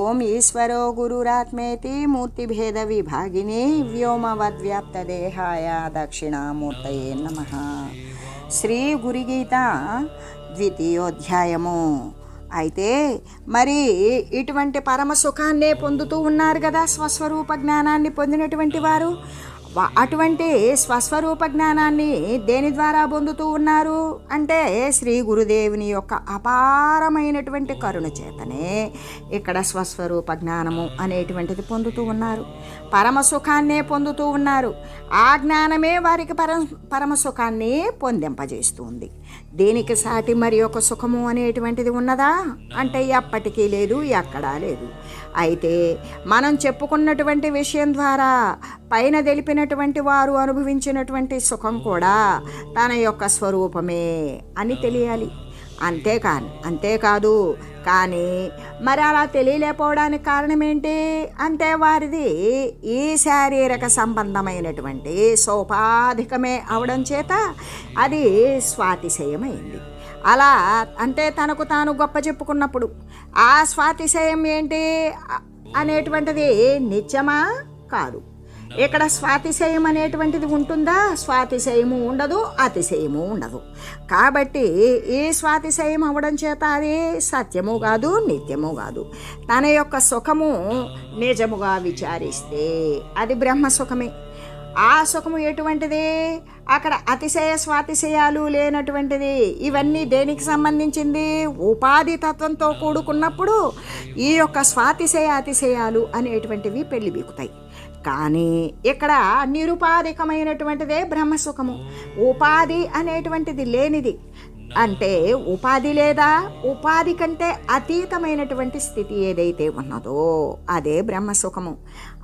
ఓం ఈశ్వరో గురురాత్మేతి మూర్తిభేద విభాగిని వ్యోమవద్వ్యాప్తదేహాయ దక్షిణామూర్తయే నమ. శ్రీ గురుగీత ద్వితీయోధ్యాయము. అయితే మరి ఇటువంటి పరమ సుఖాన్నే పొందుతూ ఉన్నారు కదా స్వస్వరూప జ్ఞానాన్ని పొందినటువంటి వారు. అటువంటి స్వస్వరూప జ్ఞానాన్ని దేని ద్వారా పొందుతూ ఉన్నారు? అంటే శ్రీ గురుదేవుని యొక్క అపారమైనటువంటి కరుణ చేతనే ఇక్కడ స్వస్వరూప జ్ఞానము అనేటువంటిది పొందుతూ ఉన్నారు. పరమ సుఖాన్నే పొందుతూ ఉన్నారు. ఆ జ్ఞానమే వారికి పర పరమ సుఖాన్ని పొందింపజేస్తుంది. దీనికి సాటి మరి ఒక సుఖము అనేటువంటిది ఉన్నదా? అంటే ఎప్పటికీ లేదు ఎక్కడా లేదు. అయితే మనం చెప్పుకున్నటువంటి విషయం ద్వారా పైన తెలిపినటువంటి వారు అనుభవించినటువంటి సుఖం కూడా తన యొక్క స్వరూపమే అని తెలియాలి. అంతేకాని అంతేకాదు కానీ మరి అలా తెలియలేకపోవడానికి కారణం ఏంటి అంటే వారిది ఈ శారీరక సంబంధమైనటువంటి సోపాధికమే అవడం చేత అది స్వాతిశయమైంది. అలా అంటే తనకు తాను గొప్ప చెప్పుకున్నప్పుడు ఆ స్వాతిశయం ఏంటి అనేటువంటిది నిత్యమా? కాదు. ఇక్కడ స్వాతిశయం అనేటువంటిది ఉంటుందా? స్వాతిశయము ఉండదు అతిశయము ఉండదు. కాబట్టి ఈ స్వాతిశయం అవ్వడం చేత అది సత్యము కాదు నిత్యము కాదు. తన యొక్క సుఖము నిజముగా విచారిస్తే అది బ్రహ్మ సుఖమే ఆ సుఖము ఎటువంటిది? అక్కడ అతిశయ స్వాతిశయాలు లేనటువంటిది. ఇవన్నీ దేనికి సంబంధించింది? ఉపాధి తత్వంతో కూడుకున్నప్పుడు ఈ యొక్క స్వాతిశయ అతిశయాలు అనేటువంటివి పెళ్ళి బీకుతాయి. కానీ ఇక్కడ నిరుపాధికమైనటువంటిదే బ్రహ్మసుఖము. ఉపాధి అనేటువంటిది లేనిది. అంటే ఉపాధి లేదా? ఉపాధి కంటే అతీతమైనటువంటి స్థితి ఏదైతే ఉన్నదో అదే బ్రహ్మసుఖము.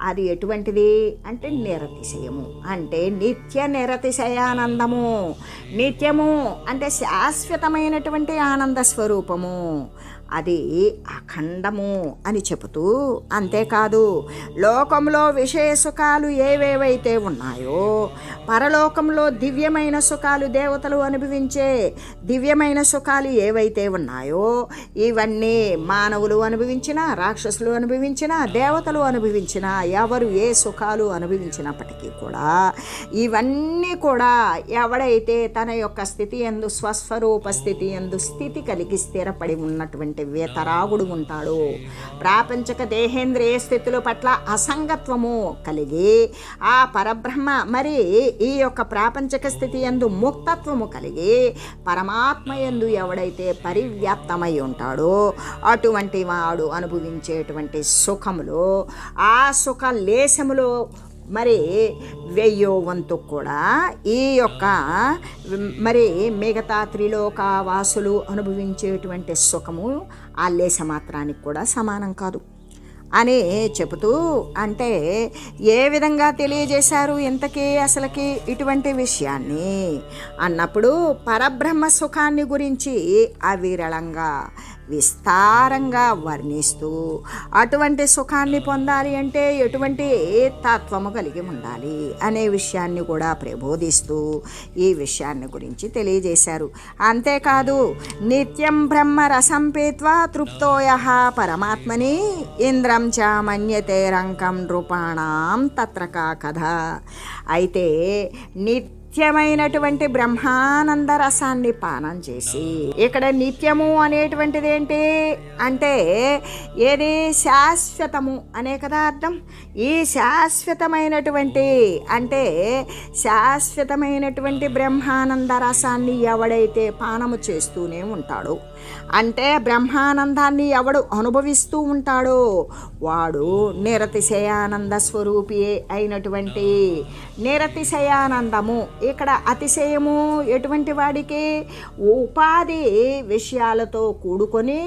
అది ఎటువంటిది? అంటే నిరతిశయము. అంటే నిత్య నిరతిశయానందము. నిత్యము అంటే శాశ్వతమైనటువంటి ఆనంద స్వరూపము. అది అఖండము అని చెబుతూ అంతేకాదు లోకంలో విషయ సుఖాలు ఏవేవైతే ఉన్నాయో పరలోకంలో దివ్యమైన సుఖాలు దేవతలు అనుభవించే దివ్యమైన సుఖాలు ఏవైతే ఉన్నాయో ఇవన్నీ మానవులు అనుభవించినా రాక్షసులు అనుభవించినా దేవతలు అనుభవించినా ఎవరు ఏ సుఖాలు అనుభవించినప్పటికీ కూడా ఇవన్నీ కూడా ఎవడైతే తన యొక్క స్థితి ఎందు స్వస్వరూప స్థితి ఎందు స్థితి కలిగి స్థిరపడి ఉన్నటువంటి వేతరాగుడు ఉంటాడు. ప్రాపంచక దేహేంద్రియ స్థితుల పట్ల అసంగత్వము కలిగి ఆ పరబ్రహ్మ మరి ఈ యొక్క ప్రాపంచక స్థితి ఎందు ముక్తత్వము కలిగి పరమాత్మ ఎందు ఎవడైతే పరివ్యాప్తమై ఉంటాడో అటువంటి వాడు అనుభవించేటువంటి సుఖములో ఆ సుఖ లేశములో మరి వెయ్యో వంతు కూడా ఈ యొక్క మరి మిగతా త్రిలోకావాసులు అనుభవించేటువంటి సుఖము ఆ లేశ మాత్రానికి కూడా సమానం కాదు. అని చెబుతూ అంటే ఏ విధంగా తెలియజేశారు ఇంతకీ అసలుకి ఇటువంటి విషయాన్ని? అన్నప్పుడు పరబ్రహ్మ సుఖాన్ని గురించి అవిరళంగా విస్తారంగా వర్ణిస్తూ అటువంటి సుఖాన్ని పొందాలి అంటే ఎటువంటి తత్వము కలిగి ఉండాలి అనే విషయాన్ని కూడా ప్రబోధిస్తూ ఈ విషయాన్ని గురించి తెలియజేశారు. అంతేకాదు నిత్యం బ్రహ్మ రసం పీత్వా తృప్తోయ పరమాత్మని ఇంద్రం చ మన్యతే రంకం నృపాణం తత్రకా కథ. అయితే నిత్య నిత్యమైనటువంటి బ్రహ్మానంద రసాన్ని పానం చేసి ఇక్కడ నిత్యము అనేటువంటిది ఏంటి? అంటే ఏది? శాశ్వతము అనే కదా అర్థం. ఈ శాశ్వతమైనటువంటి అంటే శాశ్వతమైనటువంటి బ్రహ్మానంద రసాన్ని ఎవడైతే పానము చేస్తూనే ఉంటాడో అంటే బ్రహ్మానందాన్ని ఎవడు అనుభవిస్తూ ఉంటాడో వాడు నిరతిశయానంద స్వరూపి అయినటువంటి నిరతిశయానందము. ఇక్కడ అతిశయము ఎటువంటి వాడికి? ఉపాధి విషయాలతో కూడుకొని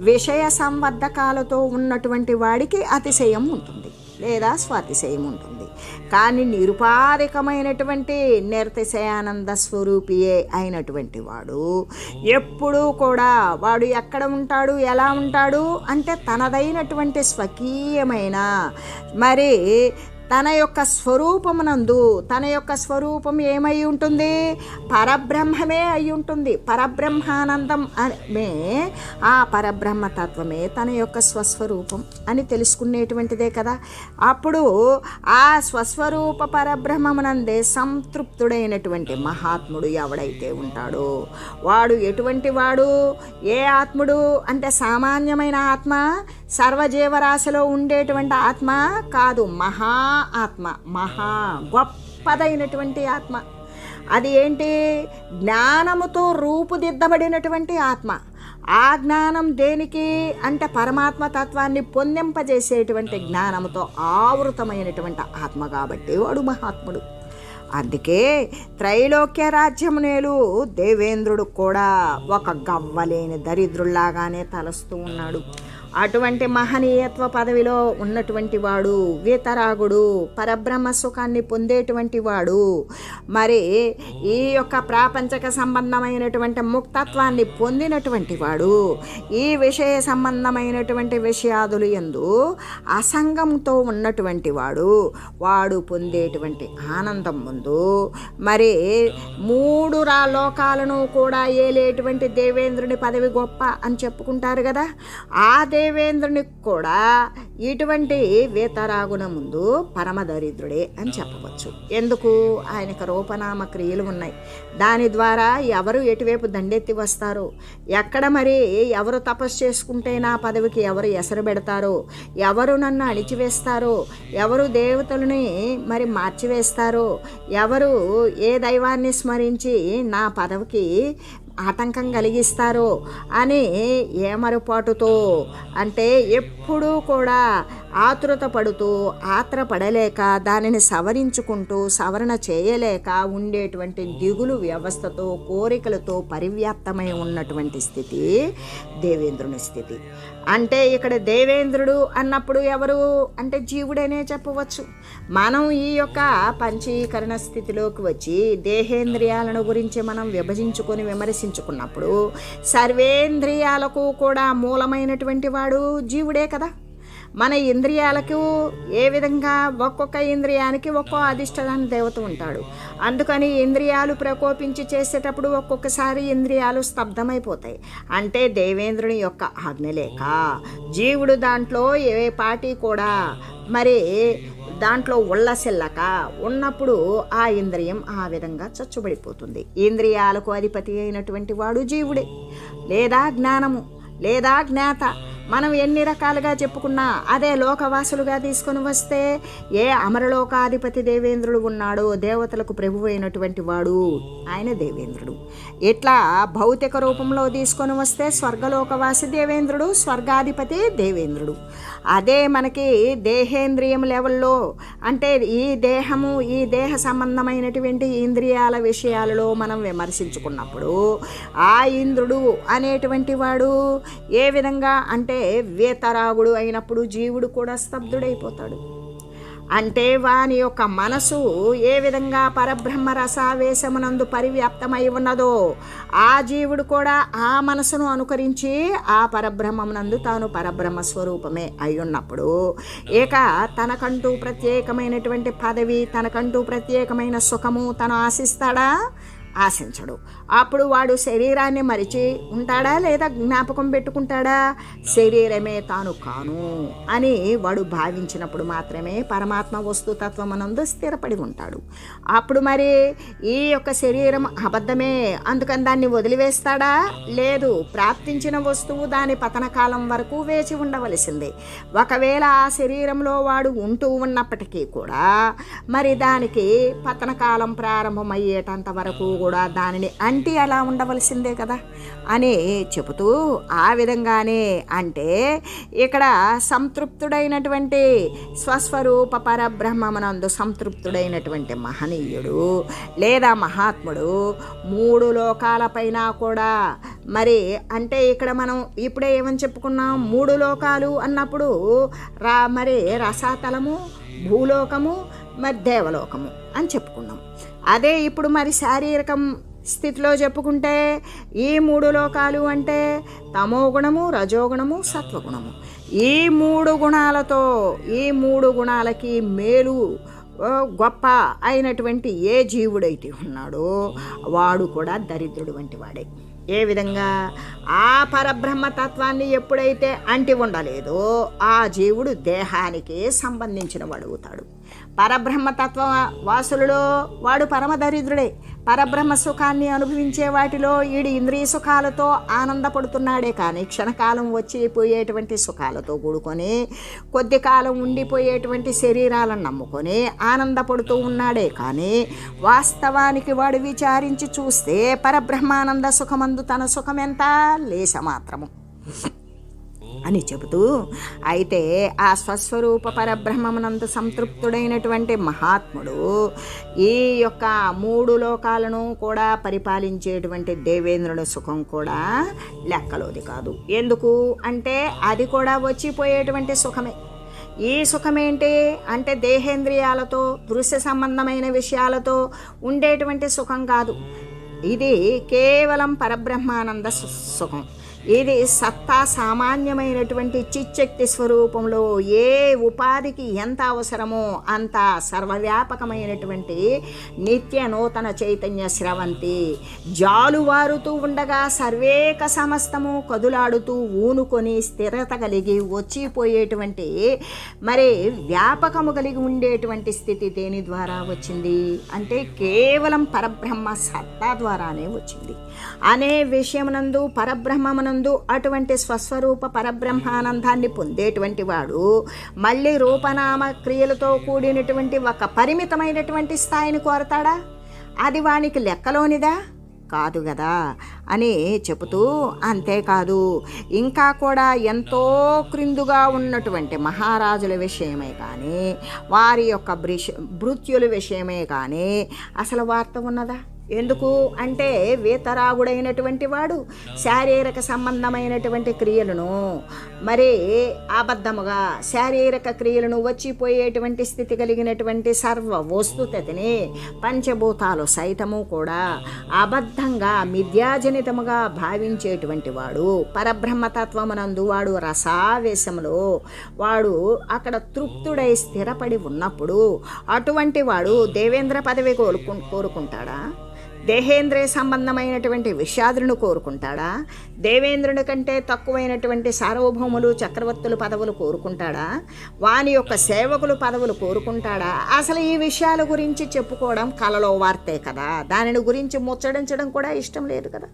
విషయ సంవర్ధకాలతో ఉన్నటువంటి వాడికి అతిశయం ఉంటుంది. లేదా స్వాతిశయం ఉంటుంది కానీ నిరుపాధికమైనటువంటి నిర్తిశయానంద స్వరూపియే అయినటువంటి వాడు ఎప్పుడూ కూడా వాడు ఎక్కడ ఉంటాడు ఎలా ఉంటాడు అంటే తనదైనటువంటి స్వకీయమైన మరి తన యొక్క స్వరూపమునందు తన యొక్క స్వరూపం ఏమై ఉంటుంది? పరబ్రహ్మమే అయి ఉంటుంది. పరబ్రహ్మానందం అనే ఆ పరబ్రహ్మ తత్వమే తన యొక్క స్వస్వరూపం అని తెలుసుకునేటువంటిదే కదా. అప్పుడు ఆ స్వస్వరూప పరబ్రహ్మమునందే సంతృప్తుడైనటువంటి మహాత్ముడు ఎవడైతే ఉంటాడో వాడు ఎటువంటి వాడు? ఏ ఆత్ముడు? అంటే సామాన్యమైన ఆత్మ సర్వజీవరాశిలో ఉండేటువంటి ఆత్మ కాదు మహా ఆత్మ. మహా గొప్పదైనటువంటి ఆత్మ. అది ఏంటి? జ్ఞానముతో రూపుదిద్దబడినటువంటి ఆత్మ. ఆ జ్ఞానం దేనికి? అంటే పరమాత్మ తత్వాన్ని పొందింపజేసేటువంటి జ్ఞానముతో ఆవృతమైనటువంటి ఆత్మ కాబట్టి వాడు మహాత్ముడు. అందుకే త్రైలోక్య రాజ్యమునేలు దేవేంద్రుడు కూడా ఒక గవ్వలేని దరిద్రుల్లాగానే తలస్తూ ఉన్నాడు. అటువంటి మహనీయత్వ పదవిలో ఉన్నటువంటి వాడు వీతరాగుడు పరబ్రహ్మ సుఖాన్ని పొందేటువంటి వాడు మరి ఈ యొక్క ప్రాపంచక సంబంధమైనటువంటి ముక్తత్వాన్ని పొందినటువంటి వాడు ఈ విషయ సంబంధమైనటువంటి విషయాదులు ఎందు అసంగంతో ఉన్నటువంటి వాడు వాడు పొందేటువంటి ఆనందం ముందు మరి మూడు రా లోకాలను కూడా ఏలేటువంటి దేవేంద్రుని పదవి గొప్ప అని చెప్పుకుంటారు కదా ఆ దేవేంద్రునికి కూడా ఇటువంటి వేతరాగుణ ముందు పరమ దరిద్రుడే అని చెప్పవచ్చు. ఎందుకు? ఆయనకు రూపనామ క్రియలు ఉన్నాయి. దాని ద్వారా ఎవరు ఎటువైపు దండెత్తి వస్తారు? ఎక్కడ మరి ఎవరు తపస్సు చేసుకుంటే నా పదవికి ఎవరు ఎసరు పెడతారో? ఎవరు నన్ను అణిచివేస్తారో? ఎవరు దేవతలని మరి మార్చివేస్తారో? ఎవరు ఏ దైవాన్ని స్మరించి నా పదవికి ఆటంకం కలిగిస్తారో అని ఏమరుపాటుతో అంటే ఎప్పుడూ కూడా ఆతురత పడుతూ ఆత్రపడలేక దానిని సవరించుకుంటూ సవరణ చేయలేక ఉండేటువంటి దిగులు వ్యవస్థతో కోరికలతో పరివ్యాప్తమై ఉన్నటువంటి స్థితి దేవేంద్రుని స్థితి. అంటే ఇక్కడ దేవేంద్రుడు అన్నప్పుడు ఎవరు? అంటే జీవుడనే చెప్పవచ్చు. మనం ఈ యొక్క పంచీకరణ స్థితిలోకి వచ్చి దేహేంద్రియాలను గురించి మనం విభజించుకొని విమర్శించుకున్నప్పుడు సర్వేంద్రియాలకు కూడా మూలమైనటువంటి వాడు జీవుడే కదా? మన ఇంద్రియాలకు ఏ విధంగా ఒక్కొక్క ఇంద్రియానికి ఒక్కో అధిష్టాన దేవత ఉంటాడు. అందుకని ఇంద్రియాలు ప్రకోపించి చేసేటప్పుడు ఒక్కొక్కసారి ఇంద్రియాలు స్తబ్దమైపోతాయి. అంటే దేవేంద్రుని యొక్క ఆజ్ఞలేక జీవుడు దాంట్లో ఏ పాటి కూడా మరి దాంట్లో ఉల్లసిల్లక ఉన్నప్పుడు ఆ ఇంద్రియం ఆ విధంగా చచ్చుబడిపోతుంది. ఇంద్రియాలకు అధిపతి అయినటువంటి వాడు జీవుడే. లేదా జ్ఞానము లేదా జ్ఞాత మనం ఎన్ని రకాలుగా చెప్పుకున్నా అదే లోకవాసులుగా తీసుకొని వస్తే ఏ అమరలోకాధిపతి దేవేంద్రుడు ఉన్నాడో దేవతలకు ప్రభు అయినటువంటి వాడు ఆయన దేవేంద్రుడు. ఇట్లా భౌతిక రూపంలో తీసుకొని వస్తే స్వర్గలోకవాసి దేవేంద్రుడు స్వర్గాధిపతి దేవేంద్రుడు. అదే మనకి దేహేంద్రియం లెవెల్లో అంటే ఈ దేహము ఈ దేహ సంబంధమైనటువంటి ఇంద్రియాల విషయాలలో మనం విమర్శించుకున్నప్పుడు ఆ ఇంద్రుడు అనేటువంటి వాడు ఏ విధంగా అంటే వేతరాగుడు అయినప్పుడు జీవుడు కూడా స్తబ్దుడైపోతాడు. అంటే వాని యొక్క మనసు ఏ విధంగా పరబ్రహ్మ రసావేశమునందు పరివ్యాప్తమై ఉన్నదో ఆ జీవుడు కూడా ఆ మనసును అనుకరించి ఆ పరబ్రహ్మమునందు తాను పరబ్రహ్మ స్వరూపమే అయి ఉన్నప్పుడు ఇక తనకంటూ ప్రత్యేకమైనటువంటి పదవి తనకంటూ ప్రత్యేకమైన సుఖము తను ఆశిస్తాడా? ఆశించడు. అప్పుడు వాడు శరీరాన్ని మరిచి ఉంటాడా లేదా జ్ఞాపకం పెట్టుకుంటాడా? శరీరమే తాను కాను అని వాడు భావించినప్పుడు మాత్రమే పరమాత్మ వస్తుతత్వమనందు స్థిరపడి ఉంటాడు. అప్పుడు మరి ఈ యొక్క శరీరం అబద్ధమే? అందుకని దాన్ని వదిలివేస్తాడా? లేదు. ప్రాప్తించిన వస్తువు దాని పతన కాలం వరకు వేచి ఉండవలసిందే. ఒకవేళ ఆ శరీరంలో వాడు ఉంటూ ఉన్నప్పటికీ కూడా మరి దానికి పతన కాలం ప్రారంభమయ్యేటంత వరకు కూడా కూడా దానిని అంటి అలా ఉండవలసిందే కదా? అని చెబుతూ ఆ విధంగానే అంటే ఇక్కడ సంతృప్తుడైనటువంటి స్వస్వరూప పరబ్రహ్మమునందు సంతృప్తుడైనటువంటి మహనీయుడు లేదా మహాత్ముడు మూడు లోకాలపైన కూడా మరి అంటే ఇక్కడ మనం ఇప్పుడే ఏమని చెప్పుకున్నాం? మూడు లోకాలు అన్నప్పుడు రా మరి రసాతలము భూలోకము మరి దేవలోకము అని చెప్పుకున్నాం. అదే ఇప్పుడు మరి శారీరకం స్థితిలో చెప్పుకుంటే ఈ మూడు లోకాలు అంటే తమో గుణము రజోగుణము సత్వగుణము. ఈ మూడు గుణాలతో ఈ మూడు గుణాలకి మేలు ఓ, గొప్ప అయినటువంటి ఏ జీవుడైతే ఉన్నాడో వాడు కూడా దరిద్రుడు వంటి వాడే. ఏ విధంగా? ఆ పరబ్రహ్మతత్వాన్ని ఎప్పుడైతే అంటి ఉండలేదో ఆ జీవుడు దేహానికే సంబంధించిన వాడు అవుతాడు. పరబ్రహ్మతత్వ వాసులలో వాడు పరమ దరిద్రుడే పరబ్రహ్మ సుఖాన్ని అనుభవించే వాటిలో ఈడు ఇంద్రియ సుఖాలతో ఆనందపడుతున్నాడే. కానీ క్షణకాలం వచ్చి పోయేటువంటి సుఖాలతో కూడుకొని కొద్ది కాలం ఉండిపోయేటువంటి శరీరాలను నమ్ముకొని ఆనందపడుతూ ఉన్నాడే. కానీ వాస్తవానికి వాడు విచారించి చూస్తే పరబ్రహ్మానంద సుఖమందు తన సుఖమెంత లేశమాత్రము. మాత్రము అని చెబుతూ అయితే ఆ స్వస్వరూప పరబ్రహ్మమునందు సంతృప్తుడైనటువంటి మహాత్ముడు ఈ యొక్క మూడు లోకాలను కూడా పరిపాలించేటువంటి దేవేంద్రుడు సుఖం కూడా లెక్కలోది కాదు. ఎందుకు? అంటే అది కూడా వచ్చిపోయేటువంటి సుఖమే. ఈ సుఖమేంటి? అంటే దేహేంద్రియాలతో దృశ్య సంబంధమైన విషయాలతో ఉండేటువంటి సుఖం కాదు. ఇది కేవలం పరబ్రహ్మానంద సు- సుఖం. ఇది సత్తా సామాన్యమైనటువంటి చిచ్చక్తి స్వరూపంలో ఏ ఉపాధికి ఎంత అవసరమో అంత సర్వవ్యాపకమైనటువంటి నిత్య నూతన చైతన్య స్రవంతి. జాలువారుతూ ఉండగా సర్వేక సమస్తము కదులాడుతూ ఊనుకొని స్థిరత కలిగి వచ్చిపోయేటువంటి మరి వ్యాపకము కలిగి ఉండేటువంటి స్థితి దేని ద్వారా వచ్చింది? అంటే కేవలం పరబ్రహ్మ సత్తా ద్వారానే వచ్చింది. అనే విషయమునందు పరబ్రహ్మమునందు అటువంటి స్వస్వరూప పరబ్రహ్మానందాన్ని పొందేటువంటి వాడు మళ్ళీ రూపనామ క్రియలతో కూడినటువంటి ఒక పరిమితమైనటువంటి స్థాయిని కోరతాడా? అది వానికి లెక్కలోనిదా? కాదు కదా అని చెబుతూ అంతేకాదు ఇంకా కూడా ఎంతో క్రిందుగా ఉన్నటువంటి మహారాజుల విషయమే కానీ వారి యొక్క బ్రిష భృత్యుల విషయమే కానీ అసలు వార్త ఉన్నదా? ఎందుకు అంటే వేతరాగుడైనటువంటి వాడు శారీరక సంబంధమైనటువంటి క్రియలను మరి అబద్ధముగా శారీరక క్రియలను వచ్చిపోయేటువంటి స్థితి కలిగినటువంటి సర్వ వస్తుతని పంచభూతాలు సైతము కూడా అబద్ధంగా మిథ్యాజనితముగా భావించేటువంటి వాడు పరబ్రహ్మతత్వమునందు వాడు రసావేశంలో వాడు అక్కడ తృప్తుడై స్థిరపడి ఉన్నప్పుడు అటువంటి వాడు దేవేంద్ర పదవి కోరుకు కోరుకుంటాడా? దేహేంద్రియ సంబంధమైనటువంటి విషాదులను కోరుకుంటాడా? దేవేంద్రుని కంటే తక్కువైనటువంటి సార్వభౌములు చక్రవర్తులు పదవులు కోరుకుంటాడా? వాని యొక్క సేవకులు పదవులు కోరుకుంటాడా? అసలు ఈ విషయాల గురించి చెప్పుకోవడం కలలో వార్తే కదా. దానిని గురించి ముచ్చడించడం కూడా ఇష్టం లేదు కదా.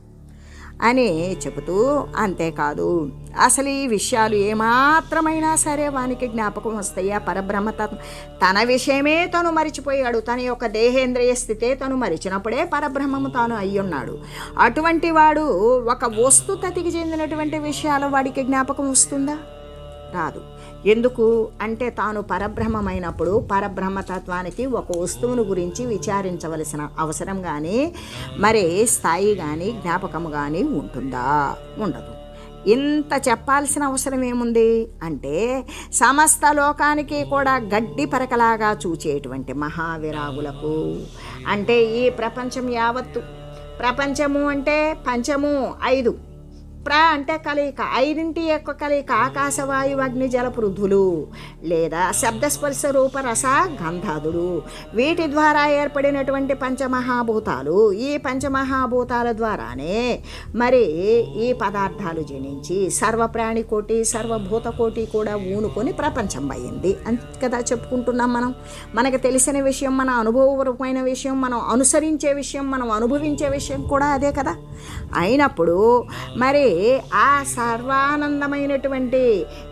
అని చెబుతూ అంతేకాదు. అసలు ఈ విషయాలు ఏమాత్రమైనా సరే వానికి జ్ఞాపకం వస్తాయా. పరబ్రహ్మ తన విషయమే తను మరిచిపోయాడు. తన యొక్క దేహేంద్రియ స్థితే తను మరిచినప్పుడే పరబ్రహ్మము తాను అయ్యున్నాడు. అటువంటి వాడు ఒక వస్తుతతికి చెందినటువంటి విషయాలు వాడికి జ్ఞాపకం వస్తుందా? రాదు. ఎందుకు? అంటే తాను పరబ్రహ్మమైనప్పుడు పరబ్రహ్మతత్వానికి ఒక వస్తువును గురించి విచారించవలసిన అవసరం కానీ మరి స్థాయి కానీ జ్ఞాపకం కానీ ఉంటుందా? ఉండదు. ఇంత చెప్పాల్సిన అవసరం ఏముంది? అంటే సమస్త లోకానికి కూడా గడ్డి పరకలాగా చూచేటువంటి మహావిరాగులకు. అంటే ఈ ప్రపంచం యావత్తు. ప్రపంచము అంటే పంచము ఐదు. ప్ర అంటే కలయిక ఐదింటి యొక్క కలయిక ఆకాశవాయు అగ్ని జల పృథులు లేదా శబ్దస్పర్శ రూప రస గంధాదులు. వీటి ద్వారా ఏర్పడినటువంటి పంచమహాభూతాలు. ఈ పంచమహాభూతాల ద్వారానే మరి ఈ పదార్థాలు జనించి సర్వప్రాణి కోటి సర్వభూత కోటి కూడా ఊనుకొని ప్రపంచం అయింది అంతే కదా చెప్పుకుంటున్నాం మనం. మనకు తెలిసిన విషయం మన అనుభవపరమైన విషయం మనం అనుసరించే విషయం మనం అనుభవించే విషయం కూడా అదే కదా. అయినప్పుడు మరి ఆ సర్వానందమైనటువంటి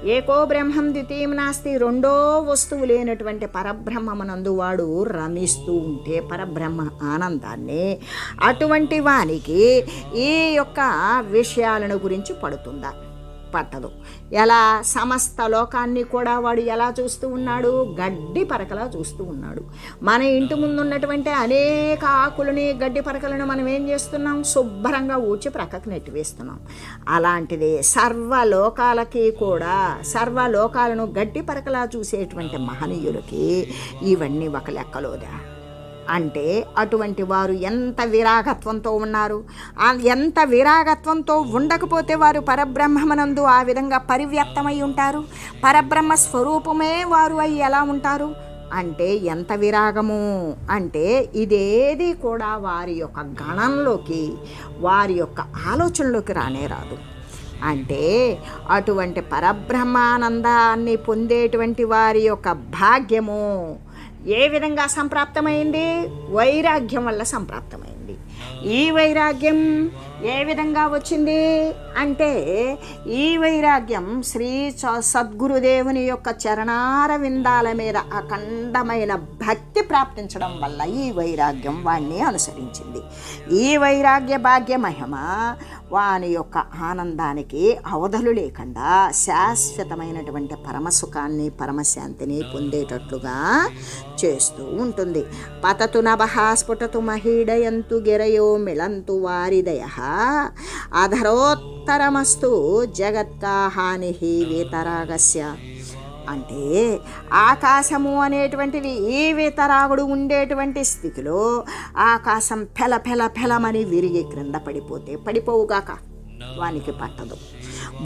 ఏకో బ్రహ్మం ద్వితీయం నాస్తి రెండో వస్తువు లేనటువంటి పరబ్రహ్మమునందు వాడు రమిస్తూ ఉంటే పరబ్రహ్మ ఆనందాన్ని అటువంటి వానికి ఈ యొక్క విషయాలను గురించి పడుతుందా? పట్టదు. ఎలా? సమస్త లోకాన్ని కూడా వాడు ఎలా చూస్తూ ఉన్నాడు? గడ్డి పరకలా చూస్తూ ఉన్నాడు. మన ఇంటి ముందు ఉన్నటువంటి అనేక ఆకులని గడ్డి పరకలను మనం ఏం చేస్తున్నాం? శుభ్రంగా ఊడ్చి ప్రక్కకు నెట్టివేస్తున్నాం. అలాంటిది సర్వలోకాలకి కూడా సర్వలోకాలను గడ్డి పరకలా చూసేటువంటి మహనీయులకి ఇవన్నీ ఒక లెక్కలోదా? అంటే అటువంటి వారు ఎంత విరాగత్వంతో ఉన్నారు? ఎంత విరాగత్వంతో ఉండకపోతే వారు పరబ్రహ్మనందు ఆ విధంగా పరివ్యక్తమై ఉంటారు? పరబ్రహ్మ స్వరూపమే వారు అయి ఎలా ఉంటారు? అంటే ఎంత విరాగము? అంటే ఇదేది కూడా వారి యొక్క గణంలోకి వారి యొక్క ఆలోచనలోకి రానే రాదు. అంటే అటువంటి పరబ్రహ్మానందాన్ని పొందేటువంటి వారి యొక్క భాగ్యము ఏ విధంగా సంప్రాప్తమైంది? వైరాగ్యం వల్ల సంప్రాప్తమైంది. ఈ వైరాగ్యం ఏ విధంగా వచ్చింది అంటే ఈ వైరాగ్యం శ్రీ సద్గురుదేవుని యొక్క చరణార విందాల మీద అఖండమైన భక్తి ప్రాప్తించడం వల్ల ఈ వైరాగ్యం వాణ్ణి అనుసరించింది. ఈ వైరాగ్య భాగ్య మహిమ వాని యొక్క ఆనందానికి అవధులు లేకుండా శాశ్వతమైనటువంటి పరమసుఖాన్ని పరమశాంతిని పొందేటట్లుగా చేస్తూ ఉంటుంది. పతతు నభ స్ఫుటతు మహిడయంతు గిరయో మిళంతు వారిదయ అధరోత్తరమస్తు జగత్కా హాని వీతరాగస్య అంటే ఆకాశము అనేటువంటిది ఈ వేతరాగుడు ఉండేటువంటి స్థితిలో ఆకాశం ఫెల ఫెల ఫెలమని విరిగి క్రింద పడిపోతే పడిపోవుగాక. వానికి పట్టదు.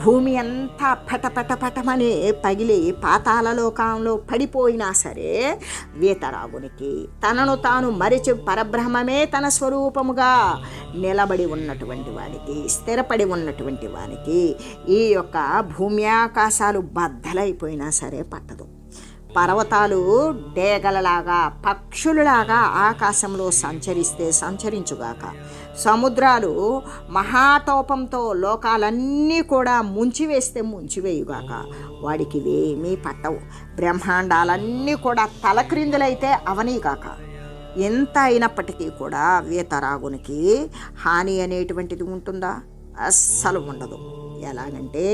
భూమి అంతా పట పట పటమని పగిలి పాతాలలోకంలో పడిపోయినా సరే వీతరాగునికి తనను తాను మరిచి పరబ్రహ్మమే తన స్వరూపముగా నిలబడి ఉన్నటువంటి వాడికి స్థిరపడి ఉన్నటువంటి వానికి ఈ యొక్క భూమి ఆకాశాలు బద్దలైపోయినా సరే పట్టదు. పర్వతాలు డేగలలాగా పక్షులలాగా ఆకాశంలో సంచరిస్తే సంచరించుగాక సముద్రాలు మహాతోపంతో లోకాలన్నీ కూడా ముంచివేస్తే ముంచివేయుగాక. వాడికి ఇవేమీ పట్టవు. బ్రహ్మాండాలన్నీ కూడా తలక్రిందులైతే అవనీగాక. ఎంత అయినప్పటికీ కూడా వేతరాగునికి హాని అనేటువంటిది ఉంటుందా? అస్సలు ఉండదు. ఎలాగంటే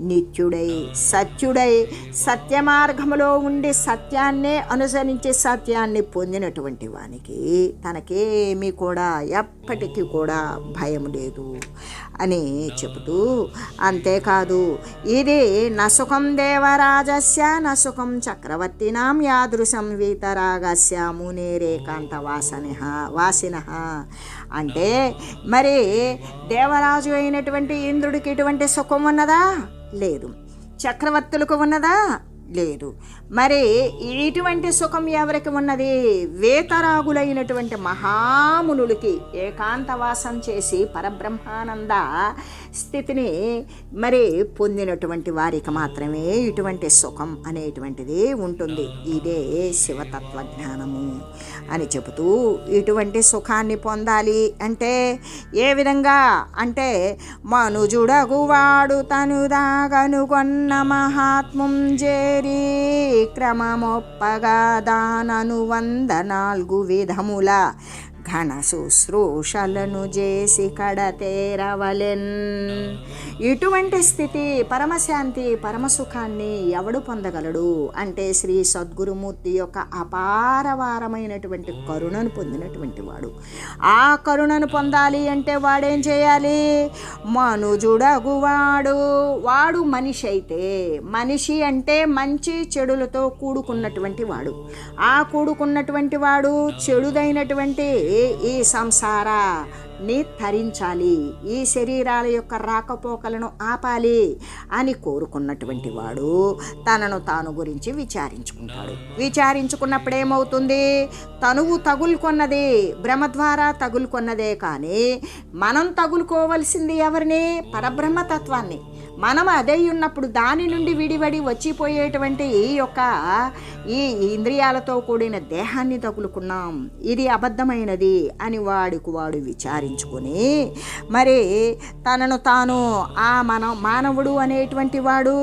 నిత్యుడై సత్యుడై సత్య మార్గములో ఉండి సత్యాన్నే అనుసరించి సత్యాన్ని పొందినటువంటి వానికి తనకేమీ కూడా ఎప్పటికీ కూడా భయం లేదు అని చెబుతూ అంతేకాదు ఇది నసుఖం దేవరాజస్య నసుఖం చక్రవర్తినాం యాదృశం వీతరాగస్య మునేరేకాంత వాసన వాసిన అంటే మరి దేవరాజు అయినటువంటి ఇంద్రుడికి ఇటువంటి సుఖం ఉన్నదా? లేదు. చక్రవర్తులకు ఉన్నదా? లేదు. మరి ఇటువంటి సుఖం ఎవరికి ఉన్నది? వేతరాగులైనటువంటి మహామునులకి ఏకాంతవాసం చేసి పరబ్రహ్మానంద స్థితిని మరి పొందినటువంటి వారికి మాత్రమే ఇటువంటి సుఖం అనేటువంటిది ఉంటుంది. ఇదే శివతత్వ జ్ఞానము అని చెబుతూ ఇటువంటి సుఖాన్ని పొందాలి అంటే ఏ విధంగా? అంటే మనుజుడగువాడు తనుదాగనుగొన్న మహాత్మం జేరీ క్రమమొప్పగా దానను వంద నాలుగు విధముల ఘన శుశ్రూషలను చేసి కడతేరవలెన్ ఇటువంటి స్థితి పరమశాంతి పరమసుఖాన్ని ఎవడు పొందగలడు? అంటే శ్రీ సద్గురుమూర్తి యొక్క అపారవారమైనటువంటి కరుణను పొందినటువంటి వాడు. ఆ కరుణను పొందాలి అంటే వాడేం చేయాలి? మనుజుడగువాడు. వాడు మనిషి అయితే మనిషి అంటే మంచి చెడులతో కూడుకున్నటువంటి వాడు. ఆ కూడుకున్నటువంటి వాడు చెడుదైనటువంటి ఈ సంసారాన్ని తరించాలి. ఈ శరీరాల యొక్క రాకపోకలను ఆపాలి అని కోరుకున్నటువంటి వాడు తనను తాను గురించి విచారించుకుంటాడు. విచారించుకున్నప్పుడు ఏమవుతుంది? తనువు తగులుకొన్నది భ్రమ ద్వారా తగులుకొన్నదే కానీ మనం తగులుకోవలసింది ఎవరిని? పరబ్రహ్మతత్వాన్ని. మనం అదే ఉన్నప్పుడు దాని నుండి విడివడి వచ్చిపోయేటువంటి ఈ యొక్క ఈ ఇంద్రియాలతో కూడిన దేహాన్ని తగులుకున్నాం. ఇది అబద్ధమైనది అని వాడికి వాడు విచారించుకొని మరి తనను తాను ఆ మన మానవుడు అనేటువంటి వాడు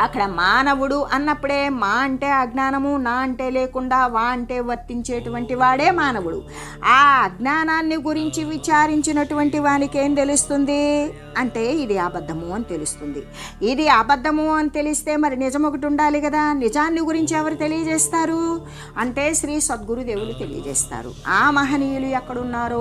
అక్కడ మానవుడు అన్నప్పుడే మా అంటే అజ్ఞానము నా అంటే లేకుండా వా అంటే వర్తించేటువంటి వాడే మానవుడు. ఆ అజ్ఞానాన్ని గురించి విచారించినటువంటి వానికి ఏం తెలుస్తుంది? అంటే ఇది అబద్ధము అని తెలుస్తుంది. ఇది అబద్ధము అని తెలిస్తే మరి నిజం ఒకటి ఉండాలి కదా? నిజాన్ని గురించి ఎవరు తెలియజేస్తారు? అంటే శ్రీ సద్గురుదేవులు తెలియజేస్తారు. ఆ మహనీయులు ఎక్కడున్నారో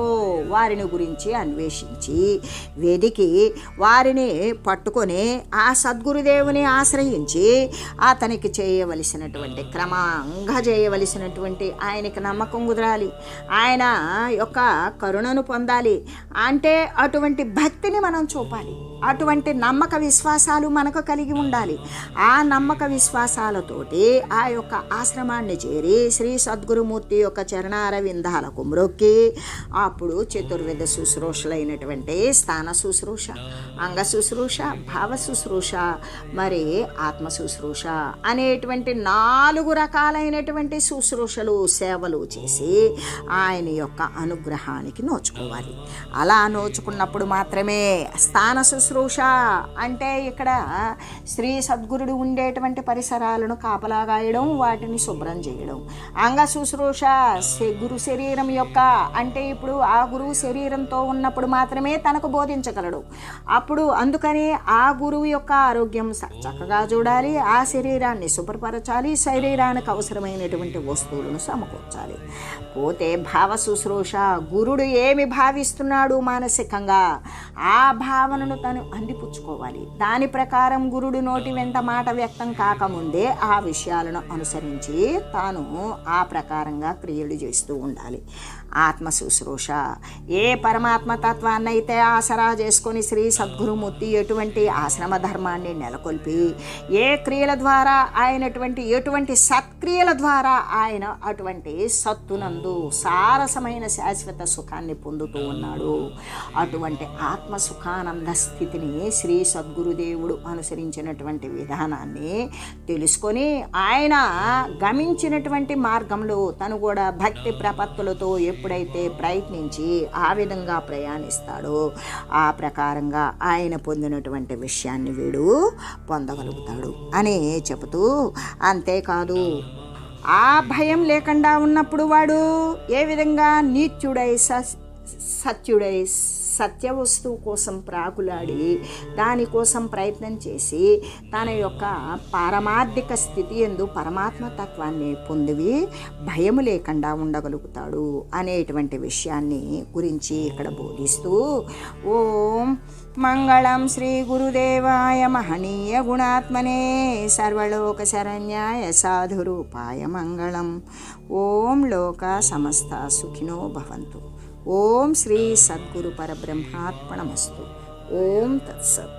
వారిని గురించి అన్వేషించి వెదికి వారిని పట్టుకొని ఆ సద్గురుదేవుని ఆశ్రయించి అతనికి చేయవలసినటువంటి క్రమంగా చేయవలసినటువంటి ఆయనకి నమ్మకం కుదరాలి. ఆయన యొక్క కరుణను పొందాలి. అంటే అటువంటి భక్తిని మనం 办理。అటువంటి నమ్మక విశ్వాసాలు మనకు కలిగి ఉండాలి. ఆ నమ్మక విశ్వాసాలతోటి ఆ యొక్క ఆశ్రమాన్ని చేరి శ్రీ సద్గురుమూర్తి యొక్క చరణారవిందాలకు మ్రొక్కి అప్పుడు చతుర్విధ శుశ్రూషలైనటువంటి స్థాన శుశ్రూష అంగ శుశ్రూష భావ శుశ్రూష మరి ఆత్మ శుశ్రూష అనేటువంటి నాలుగు రకాలైనటువంటి శుశ్రూషలు సేవలు చేసి ఆయన యొక్క అనుగ్రహానికి నోచుకోవాలి. అలా నోచుకున్నప్పుడు మాత్రమే స్థాన శుశ్రూష శుశ్రూష అంటే ఇక్కడ శ్రీ సద్గురుడు ఉండేటువంటి పరిసరాలను కాపలా గాయడం వాటిని శుభ్రం చేయడం. అంగ శుశ్రూష గురు శరీరం యొక్క అంటే ఇప్పుడు ఆ గురువు శరీరంతో ఉన్నప్పుడు మాత్రమే తనకు బోధించగలడు. అప్పుడు అందుకని ఆ గురువు యొక్క ఆరోగ్యం చక్కగా చూడాలి ఆ శరీరాన్ని శుభ్రపరచాలి శరీరానికి అవసరమైనటువంటి వస్తువులను సమకూర్చాలి. పోతే భావ శుశ్రూష గురుడు ఏమి భావిస్తున్నాడు మానసికంగా? ఆ భావనను తను అందిపుచ్చుకోవాలి. దాని ప్రకారం గురుడు నోటి వెంట మాట వ్యక్తం కాకముందే ఆ విషయాలను అనుసరించి తాను ఆ ప్రకారంగా క్రియలు చేస్తూ ఉండాలి. ఆత్మ శుశ్రూష. ఏ పరమాత్మ తత్వాన్ని అయితే ఆసరా చేసుకొని శ్రీ సద్గురుమూర్తి ఎటువంటి ఆశ్రమ ధర్మాన్ని నెలకొల్పి ఏ క్రియల ద్వారా ఆయనటువంటి ఎటువంటి సత్క్రియల ద్వారా ఆయన అటువంటి సత్తునందు సారసమైన శాశ్వత సుఖాన్ని పొందుతూ ఉన్నాడు. అటువంటి ఆత్మ సుఖానంద స్థితి స్థితిని శ్రీ సద్గురుదేవుడు అనుసరించినటువంటి విధానాన్ని తెలుసుకొని ఆయన గమించినటువంటి మార్గంలో తను కూడా భక్తి ప్రపత్తులతో ఎప్పుడైతే ప్రయత్నించి ఆ విధంగా ప్రయాణిస్తాడో ఆ ప్రకారంగా ఆయన పొందినటువంటి విషయాన్ని వీడు పొందగలుగుతాడు అని చెబుతూ అంతేకాదు ఆ భయం లేకుండా ఉన్నప్పుడు వాడు ఏ విధంగా నీత్యుడై స సత్యుడై సత్య వస్తువు కోసం ప్రాకులాడి దానికోసం ప్రయత్నం చేసి తన యొక్క పారమార్థిక స్థితి ఎందు పరమాత్మ తత్వాన్ని పొందివి భయము లేకుండా ఉండగలుగుతాడు అనేటువంటి విషయాన్ని గురించి ఇక్కడ బోధిస్తూ ఓం మంగళం శ్రీ గురుదేవాయ మహనీయ గుణాత్మనే సర్వలోక శరణ్యాయ సాధురూపాయ మంగళం. ఓం లోక సమస్త సుఖినో భవంతు. ఓం శ్రీ సద్గురు పరబ్రహ్మాత్మణమస్తు ఓం తత్సత్.